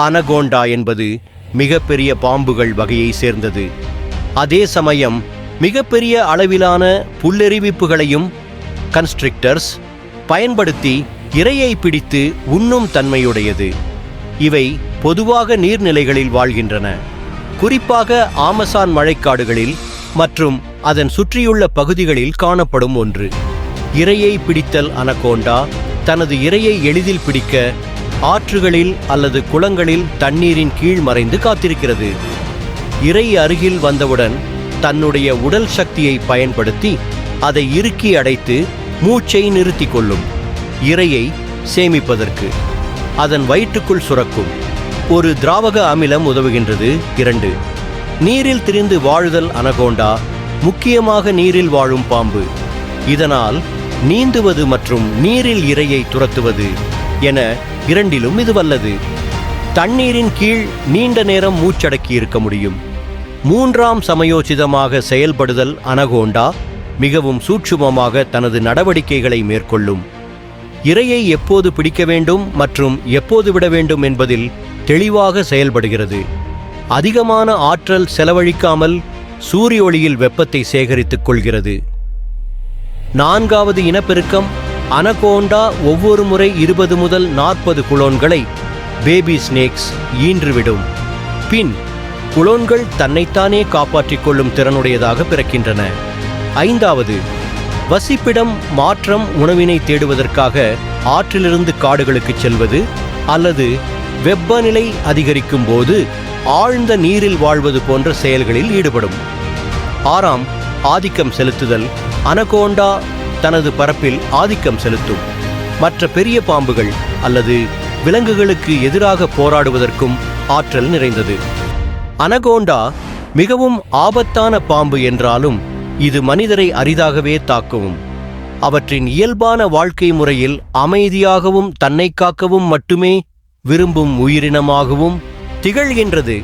Anaconda என்பது மிகப்பெரிய பாம்புகள் வகையை சேர்ந்தது. அதே சமயம் மிகப்பெரிய அளவிலான புல்லெறிவிப்புகளையும் கன்ஸ்ட்ரிக்டர்ஸ் பயன்படுத்தி இரையை பிடித்து உண்ணும் தன்மையுடையது. இவை பொதுவாக நீர்நிலைகளில் வாழ்கின்றன. குறிப்பாக ஆமசான் மழைக்காடுகளில் மற்றும் அதன் சுற்றியுள்ள பகுதிகளில் காணப்படும் ஒன்று. இரையை பிடித்தல் அனகோண்டா தனது இரையை எளிதில் பிடிக்க ஆற்றுகளில் அல்லது குளங்களில் தண்ணீரின் கீழ் மறைந்து காத்திருக்கிறது. இரை அருகில் வந்தவுடன் தன்னுடைய உடல் சக்தியை பயன்படுத்தி அதை இறுக்கி அடைத்து மூச்சை நிறுத்தி கொள்ளும். இரையை சேமிப்பதற்கு. அதன் வயிற்றுக்குள் சுரக்கும். ஒரு திராவக அமிலம் உதவுகின்றது. இரண்டு. நீரில் திரிந்து வாழுதல் அனகோண்டா முக்கியமாக நீரில் வாழும் பாம்பு. இதனால் நீந்துவது மற்றும் நீரில் இரையை துரத்துவது என இரண்டிலும் இது வல்லது தண்ணீரின் கீழ் நீண்ட நேரம் மூச்சடக்கி இருக்க முடியும். மூன்றாம் சமயோசிதமாக செயல்படுதல் அனகோண்டா மிகவும் சூட்சுமமாக தனது நடவடிக்கைகளை மேற்கொள்ளும். இரையை எப்போது பிடிக்க வேண்டும் மற்றும் எப்போது விட வேண்டும் என்பதில் தெளிவாக செயல்படுகிறது. அதிகமான ஆற்றல் செலவழிக்காமல் சூரிய ஒளியில் வெப்பத்தை சேகரித்துக் கொள்கிறது. நான்காவது இனப்பெருக்கம் அனகோண்டா ஒவ்வொரு முறை இருபது முதல் நாற்பது குளோன்களை பேபி ஸ்னேக்ஸ் ஈன்றுவிடும். பின் குளோன்கள் தன்னைத்தானே காப்பாற்றிக் கொள்ளும் திறனுடையதாக பிறக்கின்றன. ஐந்தாவது வசிப்பிடம் மாற்றம் உணவினை தேடுவதற்காக ஆற்றிலிருந்து காடுகளுக்கு செல்வது அல்லது வெப்பநிலை அதிகரிக்கும் போது ஆழ்ந்த நீரில் வாழ்வது போன்ற செயல்களில் ஈடுபடும். ஆறாம் ஆதிக்கம் செலுத்துதல் அனகோண்டா தனது பரப்பில் ஆதிக்கம் செலுத்தும். மற்ற பெரிய பாம்புகள் அல்லது விலங்குகளுக்கு எதிராக போராடுவதற்கும் ஆற்றல் நிறைந்தது. அனகோண்டா மிகவும் ஆபத்தான பாம்பு என்றாலும் இது மனிதரை அரிதாகவே தாக்கவும் அவற்றின் இயல்பான வாழ்க்கை முறையில் அமைதியாகவும் தன்னை காக்கவும் மட்டுமே விரும்பும் உயிரினமாகவும் திகழ்கின்றது.